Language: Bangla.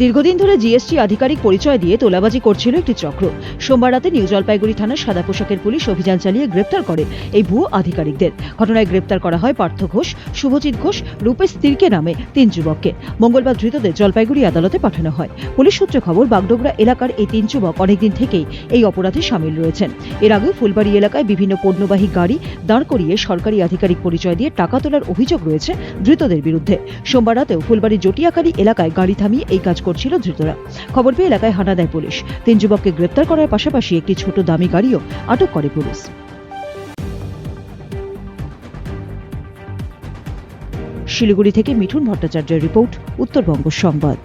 দীর্ঘদিন ধরে জিএসটি আধিকারিক পরিচয় দিয়ে তোলাবাজি করছিল একটি চক্র। সোমবার রাতে নিউ জলপাইগুড়ি থানার সাদা পোশাকের পুলিশ অভিযান চালিয়ে গ্রেপ্তার করে এই ভুয়ো আধিকারিকদের। ঘটনায় গ্রেপ্তার করা হয় পার্থ ঘোষ, শুভজিৎ ঘোষ, রূপেশ তির্কে নামে তিন যুবককে। মঙ্গলবার ধৃতদের জলপাইগুড়ি আদালতে পাঠানো হয়। পুলিশ সূত্রে খবর, বাগডোগরা এলাকার এই তিন যুবক অনেকদিন থেকেই এই অপরাধে সামিল রয়েছেন। এর আগে ফুলবাড়ি এলাকায় বিভিন্ন পণ্যবাহী গাড়ি দাঁড় করিয়ে সরকারি আধিকারিক পরিচয় দিয়ে টাকা তোলার অভিযোগ রয়েছে ধৃতদের বিরুদ্ধে। সোমবার রাতেও ফুলবাড়ি জটিয়াকারী এলাকায় গাড়ি থামিয়ে এই কাজ করছিল ধৃতরা। খবর পেয়ে এলাকায় হানা দেয় পুলিশ। তিন যুবককে গ্রেপ্তার করার পাশাপাশি একটি ছোট দামি গাড়িও আটক করে পুলিশ। শিলিগুড়ি থেকে মিঠুন ভট্টাচার্যের রিপোর্ট, উত্তরবঙ্গ সংবাদ।